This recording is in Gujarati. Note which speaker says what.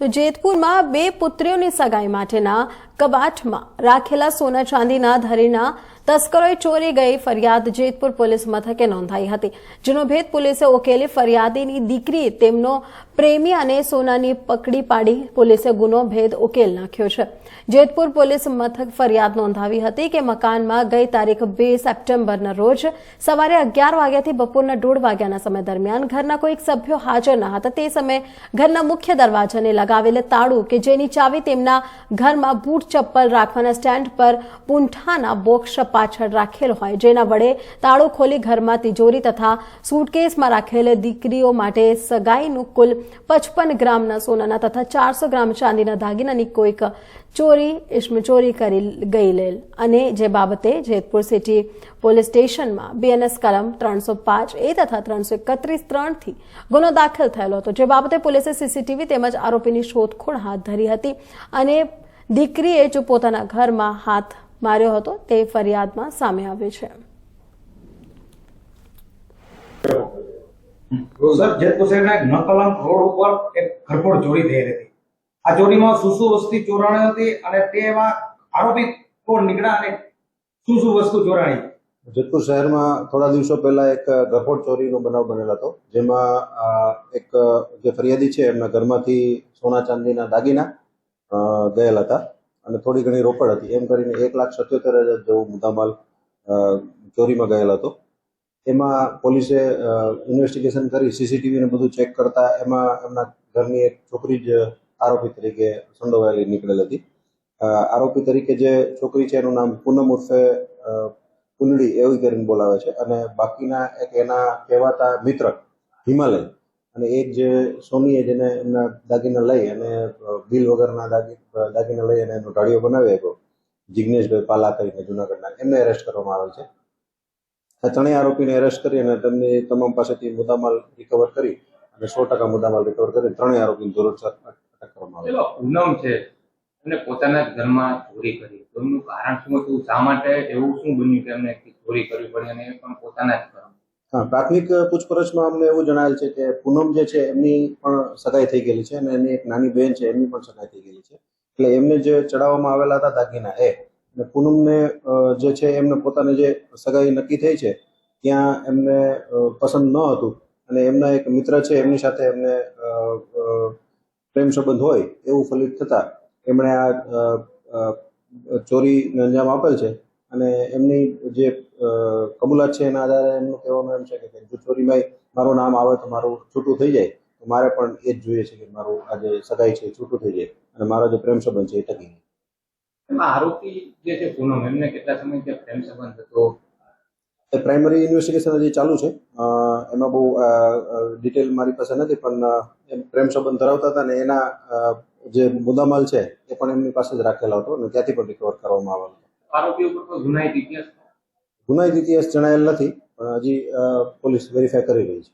Speaker 1: તો જેતપુરમાં બે પુત્રીઓની સગાઈ માટેના કબાટમાં રાખેલા સોના ચાંદીના ધરીના તસ્કરોએ ચોરી ગઈ ફરિયાદ જેતપુર પોલીસ મથકે નોંધાઈ હતી, જેનો ભેદ પોલીસે ઉકેલી ફરિયાદીની દીકરી, તેમનો પ્રેમી અને સોનાની પકડી પાડી પોલીસે ગુનો ભેદ ઉકેલ નાખ્યો છે. જેતપુર પોલીસ મથક ફરિયાદ નોંધાવી હતી કે મકાનમાં ગઈ તારીખ બે સપ્ટેમ્બરના રોજ સવારે અગિયાર વાગ્યાથી બપોરના દોઢ વાગ્યાના સમય દરમિયાન ઘરના કોઈક સભ્યો હાજર ન હતા. તે સમયે ઘરના મુખ્ય દરવાજાને લગાવેલ તાળું કે જેની ચાવી તેમના ઘરમાં બૂટ ચપ્પલ રાખવાના સ્ટેન્ડ પર પૂંઠાના બોક્સ પાછળ રાખેલ હોય. જેના વડે તાળો ખોલી ઘરમાં તિજોરી તથા સૂટકેસમાં રાખેલ દીકરીઓ માટે સગાઈનું કુલ પચપન ગ્રામના સોનાના તથા ચારસો ગ્રામ ચાંદીના દાગીનાની કોઈક ચોરી ઇશ્મચોરી કરી ગઈ લેલ. અને જે બાબતે જેતપુર સિટી પોલીસ સ્ટેશનમાં બીએનએસ કલમ ત્રણસો પાંચ એ તથા ત્રણસો એકત્રીસ ત્રણથી ગુનો દાખલ થયેલો હતો. જે બાબતે પોલીસે સીસીટીવી તેમજ આરોપીની શોધખોળ હાથ ધરી હતી અને દીકરીએ જો પોતાના ઘરમાં હાથ માર્યો હતો તે ફરિયાદમાં સામે આવ્યું છે.
Speaker 2: સર શહેરના એક નકલંક રોડ ઉપર એક ઘરફોડ ચોરી થઈ હતી. આ ચોરીમાં શું શું વસ્તુ ચોરાણી હતી અને તેમાં આરોપી કોણ નીકળ્યા અને શું શું વસ્તુ ચોરાણી?
Speaker 3: જેતપુર શહેરમાં થોડા દિવસો પહેલા એક ઘરફોડ ચોરીનો બનાવ બનેલો હતો જેમાં એક જે ફરિયાદી છે એમના ઘરમાંથી સોના ચાંદીના દાગીના ગયેલા હતા. અને થોડી ઘણી રોકડ હતી. એમ કરીને એક લાખ સત્યોતેર હજાર જેવો મુદ્દામાલ ચોરીમાં ગયેલો હતો. એમાં પોલીસે ઇન્વેસ્ટિગેશન કરી સીસીટીવી ને બધું ચેક કરતા એમાં એમના ઘરની એક છોકરી જ આરોપી તરીકે સંડોવાયેલી નીકળેલ હતી. આરોપી તરીકે જે છોકરી છે એનું નામ પૂનમ ઉર્ફે કુંડળી એવી કરીને બોલાવે છે. અને બાકીના એક એના કહેવાતા મિત્ર, હિમાલય અને એક જે સોનીએ જેને એમના દાગીના લઈ અને બિલ વગરના દાગી દાગીના લઈ અને એનો ઢાળીઓ બનાવી આપ્યો. જિગ્નેશભાઈ પાલા કરીને જુનાગઢના. એમને એરેસ્ટ કરવામાં આવેલ છે. આ ત્રણેય આરોપીને એરેસ્ટ કરી અને તેમની તમામ પાસેથી મુદ્દામાલ રિકવર કરી અને સો ટકા મુદ્દામાલ રિકવર કરી ત્રણેય આરોપીની ધોરણસર અટક કરવામાં
Speaker 4: આવેલ ઉનમ છે. અને પોતાના ઘરમાં ચોરી કરી. તો એમનું કારણ શું હતું? શા માટે? એવું શું બન્યું કે એમને ચોરી કરવી પડી અને એ પણ પોતાના જ
Speaker 3: હા, પ્રાથમિક પૂછપરછમાં અમને એવું જણાયેલ છે કે પૂનમ જે છે, એમની પણ સગાઈ થઈ ગયેલી છે અને એની એક નાની બહેન છે, એમની પણ સગાઈ થઈ ગયેલી છે. એટલે એમને જે ચડાવવામાં આવેલા હતા દાગીના એ, અને પૂનમને જે છે, એમને પોતાને જે સગાઈ નક્કી થઈ છે, ત્યાં એમને પસંદ ન હતું. અને એમના એક મિત્ર છે, એમની સાથે એમને પ્રેમ સંબંધ હોય એવું ફલિત થતા એમણે આ ચોરીને અંજામ આપેલ છે. અને એમની જે કબૂલાત છે એના આધારે એમનું કહેવાનું એમ છે કે જો ચોરીમાં મારું નામ આવે તો મારું છૂટું થઈ જાય તો મારે પણ એ જ જોઈએ છે કે મારું આ જે સગાઈ છે એ છૂટું થઈ જાય અને મારો જે પ્રેમ સંબંધ છે એ ટકી જાય.
Speaker 4: એમાં આરોપી જે છે પૂનમ એમને કેટલા સમયથી પ્રેમ સંબંધ હતો?
Speaker 3: એ પ્રાઇમરી ઇન્વેસ્ટિગેશન હજી ચાલુ છે. એમાં બહુ ડિટેલ મારી પાસે નથી પણ એમ પ્રેમ સંબંધ ધરાવતા હતા ને એના જે મુદ્દામાલ છે એ પણ એમની પાસે જ રાખેલો હતો અને ત્યાંથી પણ રિકવર કરવામાં આવેલો હતો.
Speaker 4: આરોપી પર કોઈ ગુનાહિત ઇતિહાસ
Speaker 3: ગુનાહિત ઇતિહાસ જણાયેલ નથી, પણ હજી પોલીસ વેરીફાઈ કરી રહી છે.